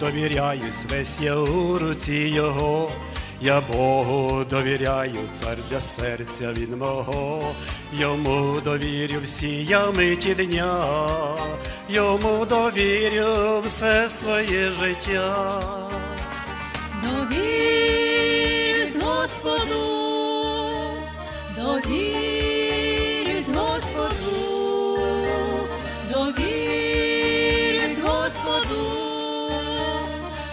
довіряюсь, весь я у руці Його. Я Богу довіряю, цар для серця він мого, йому довірю всі я миті дня, йому довірю все своє життя. Довірюсь Господу, довірюсь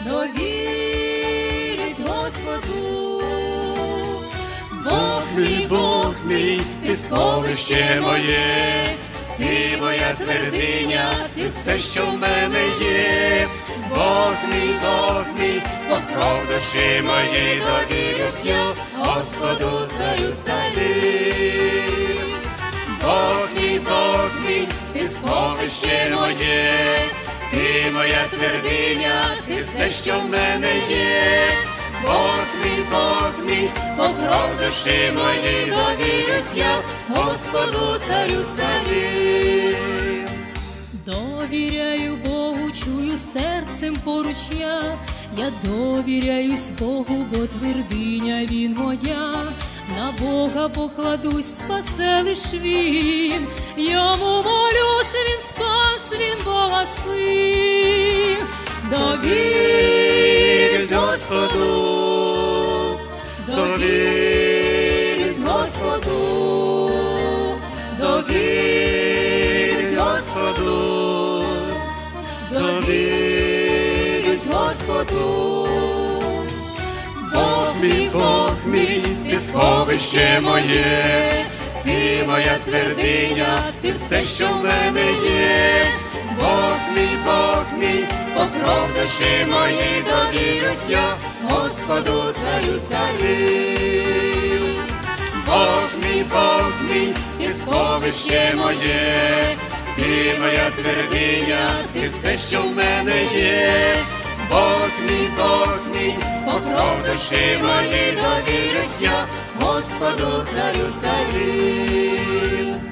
довірюсь Господу. Бог мій, Бог мій, ти сховище моє, ти моя твердиня, ти все, що в мене є. Бог мій, Бог мій, покров душі моєї, довірюсь я Господу царю царів. Бог мій, Бог мій, ти сховище моє, ти моя твердиня, ти все, що в мене є. Бог мій, Бог мій, покров душі моєї, довірюсь я Господу царю царів. Довіряю Богу, чую серцем поруч я, я довіряюсь Богу, бо твердиня він моя, на Бога покладусь, спасе лиш він, йому довірюсь Господу. Бог мій, Бог мій, ти сховище моє, ти моя твердиня, ти все, що в мене є. Бог мій, Бог мій, покров душі моїй, довірюсь я Господу царю царів. Бог мій, Бог мій, ти сховище моє, ти моя твердиня, ти все, що в мене є. Бог мій, Бог мій, покров душі моїй, довірюсь я Господу царю царів.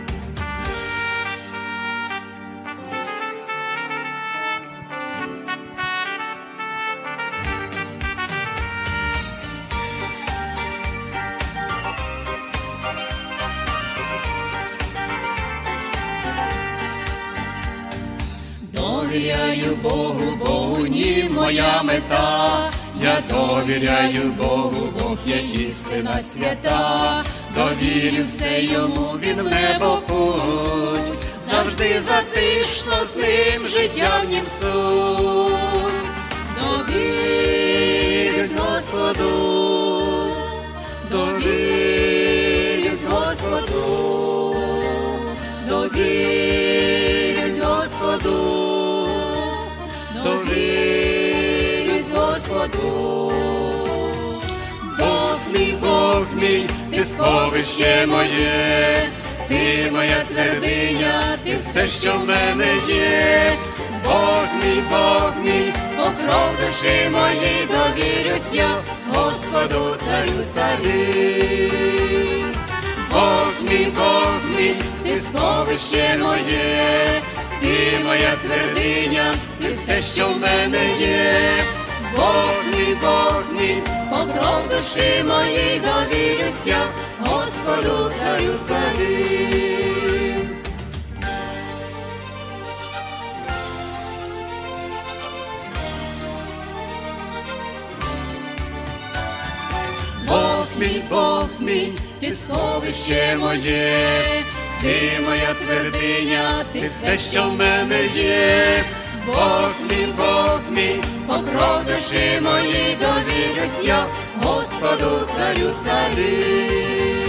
Довіряю Богу, Богу, ні моя мета. Я довіряю Богу, Бог є істина свята. Довірю все йому, він в небо путь. Завжди затишно з ним життя в нім суть. Довірюсь Господу, довірюсь Господу, довірюсь Господу. Бог мій, Бог мій, ти сховище моє, ти моя твердиня, ти все, що в мене є. Бог мій, Бог мій, покров душі моїй, довірюсь я Господу царю царів. Бог мій, Бог мій, ти сховище моє, ти моя твердиня, ти все, що в мене є. Бог мій, Бог мій, покров душі моїй, довірюсь я Господу царю царів. Бог мій, Бог мій, ти сховище моє, ти моя твердиня, ти все, що в мене є. Бог мій, Бог мій, покров душі моїй, довірюсь я Господу царю царів.